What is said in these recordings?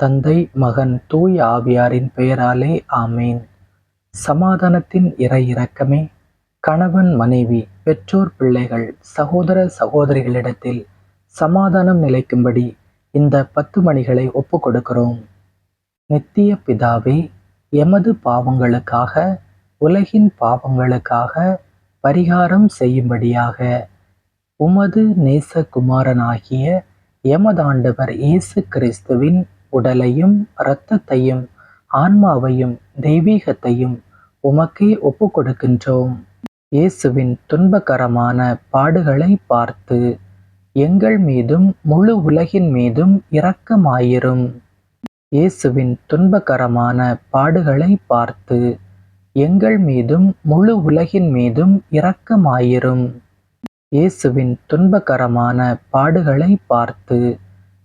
தந்தை மகன் தூய் ஆவியாரின் பெயராலே ஆமேன். சமாதானத்தின் இறை இரக்கமே. கணவன் மனைவி பெற்றோர் பிள்ளைகள் சகோதர சகோதரிகளிடத்தில் சமாதானம் நிலைக்கும்படி இந்த பத்து மணிகளை ஒப்பு கொடுக்கிறோம். நித்திய பிதாவே எமது பாவங்களுக்காக உலகின் பாவங்களுக்காக பரிகாரம் செய்யும்படியாக உமது நேசகுமாரனாகிய எமதாண்டவர் இயேசு கிறிஸ்துவின் உடலையும் இரத்தத்தையும் ஆன்மாவையும் தெய்வீகத்தையும் உமக்கே ஒப்பு கொடுக்கின்றோம் இயேசுவின் துன்பகரமான பாடுகளை பார்த்து எங்கள் மீதும் முழு உலகின் மீதும் இரக்கமாயிரும். இயேசுவின் துன்பகரமான பாடுகளை பார்த்து எங்கள் மீதும் முழு உலகின் மீதும் இரக்கமாயிரும். இயேசுவின் துன்பகரமான பாடுகளை பார்த்து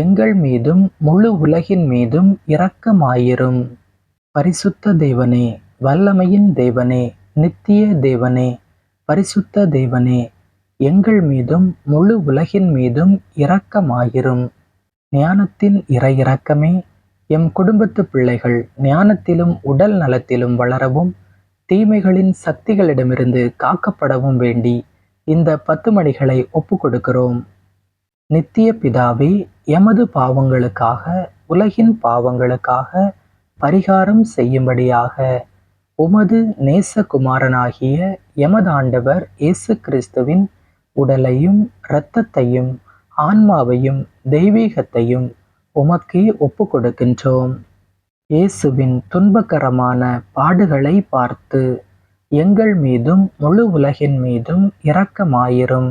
எங்கள் மீதும் முழு உலகின் மீதும் இரக்கமாயிரும். பரிசுத்த தேவனே வல்லமையின் தேவனே நித்திய தேவனே பரிசுத்த தேவனே எங்கள் மீதும் முழு உலகின் மீதும் இரக்கமாயிரும். ஞானத்தின் இறை இரக்கமே எம் குடும்பத்து பிள்ளைகள் ஞானத்திலும் உடல் நலத்திலும் வளரவும் தீமைகளின் சக்திகளிடமிருந்து காக்கப்படவும் வேண்டி இந்த பத்து மணிகளை ஒப்பு கொடுக்கிறோம் நித்திய பிதாவே எமது பாவங்களுக்காக உலகின் பாவங்களுக்காக பரிகாரம் செய்யும்படியாக உமது நேசகுமாரனாகிய எமதாண்டவர் இயேசு கிறிஸ்துவின் உடலையும் இரத்தத்தையும் ஆன்மாவையும் தெய்வீகத்தையும் உமக்கே ஒப்பு கொடுக்கின்றோம் இயேசுவின் துன்பகரமான பாடுகளை பார்த்து எங்கள் மீதும் முழு உலகின் மீதும் இரக்கமாயிரும்.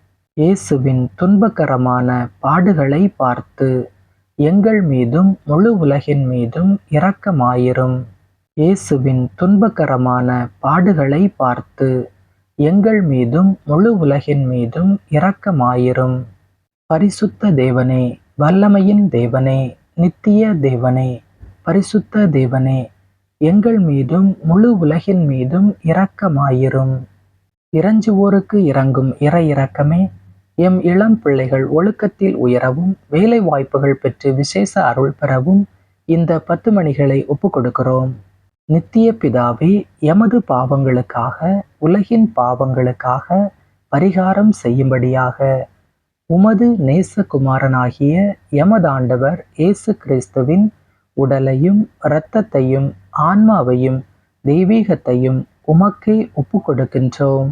இயேசுவின் துன்பகரமான பாடுகளை பார்த்து எங்கள் மீதும் முழு உலகின் மீதும் இரக்கமாயிரும். இயேசுவின் துன்பகரமான பாடுகளை பார்த்து எங்கள் மீதும் முழு உலகின் மீதும் இரக்கமாயிரும். பரிசுத்த தேவனே வல்லமையின் தேவனே நித்திய தேவனே பரிசுத்த தேவனே எங்கள் மீதும் முழு உலகின் மீதும் இரக்கமாயிரும். இறஞ்சுவோருக்கு இறங்கும் இற இரக்கமே எம் இளம் பிள்ளைகள் ஒழுக்கத்தில் உயரவும் வேலை வாய்ப்புகள் பெற்று விசேஷ அருள் பெறவும் இந்த பத்து மணிகளை ஒப்புக்கொடுக்கிறோம் நித்திய பிதாவே எமது பாவங்களுக்காக உலகின் பாவங்களுக்காக பரிகாரம் செய்யும்படியாக உமது நேசகுமாரனாகிய எமதாண்டவர் இயேசு கிறிஸ்துவின் உடலையும் இரத்தத்தையும் ஆன்மாவையும் தெய்வீகத்தையும் உமக்கே ஒப்பு கொடுக்கின்றோம்.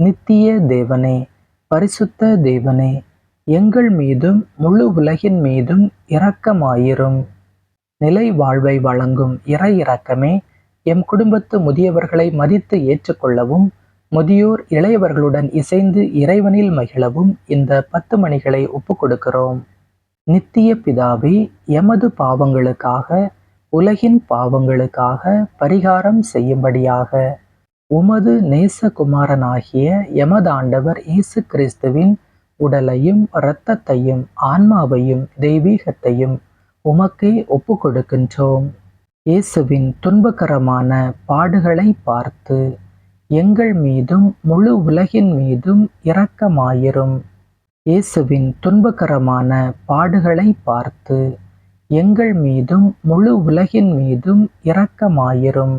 நித்திய தேவனே பரிசுத்த தேவனே எங்கள் மீதும் முழு உலகின் மீதும் இரக்கமாயிரும். நிலை வாழ்வை வழங்கும் இறை இரக்கமே எம் குடும்பத்து முதியவர்களை மதித்து ஏற்றுக்கொள்ளவும் முதியோர் இளையவர்களுடன் இசைந்து இறைவனில் மகிழவும் இந்த பத்து மணிகளை ஒப்புக்கொடுக்கிறோம். நித்திய பிதாவே எமது பாவங்களுக்காக உலகின் பாவங்களுக்காக பரிகாரம் செய்யும்படியாக. உமது நேசகுமாரனாகிய எமதாண்டவர் இயேசு கிறிஸ்துவின் உடலையும் இரத்தத்தையும் ஆன்மாவையும் தெய்வீகத்தையும் உமக்கே ஒப்புக்கொடுக்கின்றோம். இயேசுவின் துன்பகரமான பாடுகளை பார்த்து எங்கள் மீதும் முழு உலகின் மீதும் இரக்கமாயிரும். இயேசுவின் துன்பகரமான பாடுகளை பார்த்து எங்கள் மீதும் முழு உலகின் மீதும் இரக்கமாயிரும்.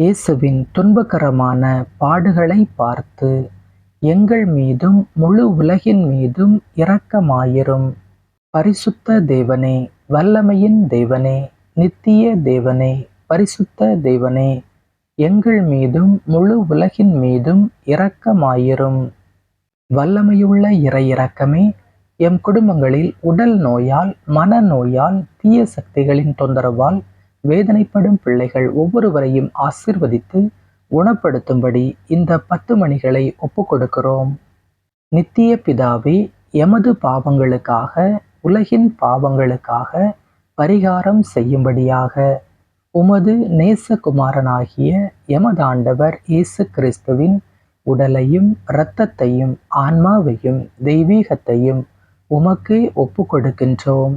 இயேசுவின் துன்பகரமான பாடுகளை பார்த்து எங்கள் மீதும் முழு உலகின் மீதும் இரக்கமாயிரும். பரிசுத்த தேவனே வல்லமையின் தேவனே நித்திய தேவனே பரிசுத்த தேவனே எங்கள் மீதும் முழு உலகின் மீதும் இரக்கமாயிரும். வல்லமையுள்ள இறை இரக்கமே எம் குடும்பங்களில் உடல் நோயால் மனநோயால் தீய சக்திகளின் தொந்தரவால் வேதனைப்படும் பிள்ளைகள் ஒவ்வொருவரையும் ஆசிர்வதித்து குணப்படுத்தும்படி இந்த பத்து மணிகளை ஒப்புக்கொடுக்கிறோம். நித்திய பிதாவே எமது பாவங்களுக்காக உலகின் பாவங்களுக்காக பரிகாரம் செய்யும்படியாக உமது நேசகுமாரனாகிய எமதாண்டவர் இயேசு கிறிஸ்துவின் உடலையும் இரத்தத்தையும் ஆன்மாவையும் தெய்வீகத்தையும் உமக்கே ஒப்புக்கொடுக்கின்றோம்.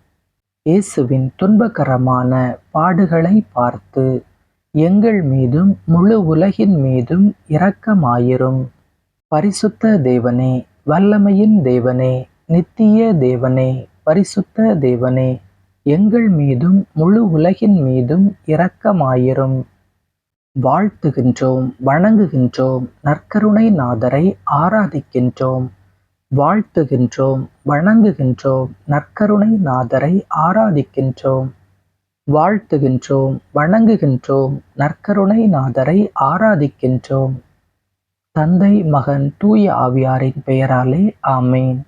இயேசுவின் துன்பகரமான பாடுகளை பார்த்து எங்கள் மீதும் முழு உலகின் மீதும் இரக்கமாயிரும். பரிசுத்த தேவனே வல்லமையின் தேவனே நித்திய தேவனே பரிசுத்த தேவனே எங்கள் மீதும் முழு உலகின் மீதும் இரக்கமாயிரும். வாழ்த்துகின்றோம் வணங்குகின்றோம் நற்கருணை நாதரை ஆராதிக்கின்றோம். வாழ்த்துகின்றோம் வணங்குகின்றோம் நற்கருணை நாதரை ஆராதிக்கின்றோம். வாழ்த்துகின்றோம் வணங்குகின்றோம் நற்கருணை நாதரை ஆராதிக்கின்றோம். தந்தை மகன் தூய ஆவியாரின் பெயராலே ஆமேன்.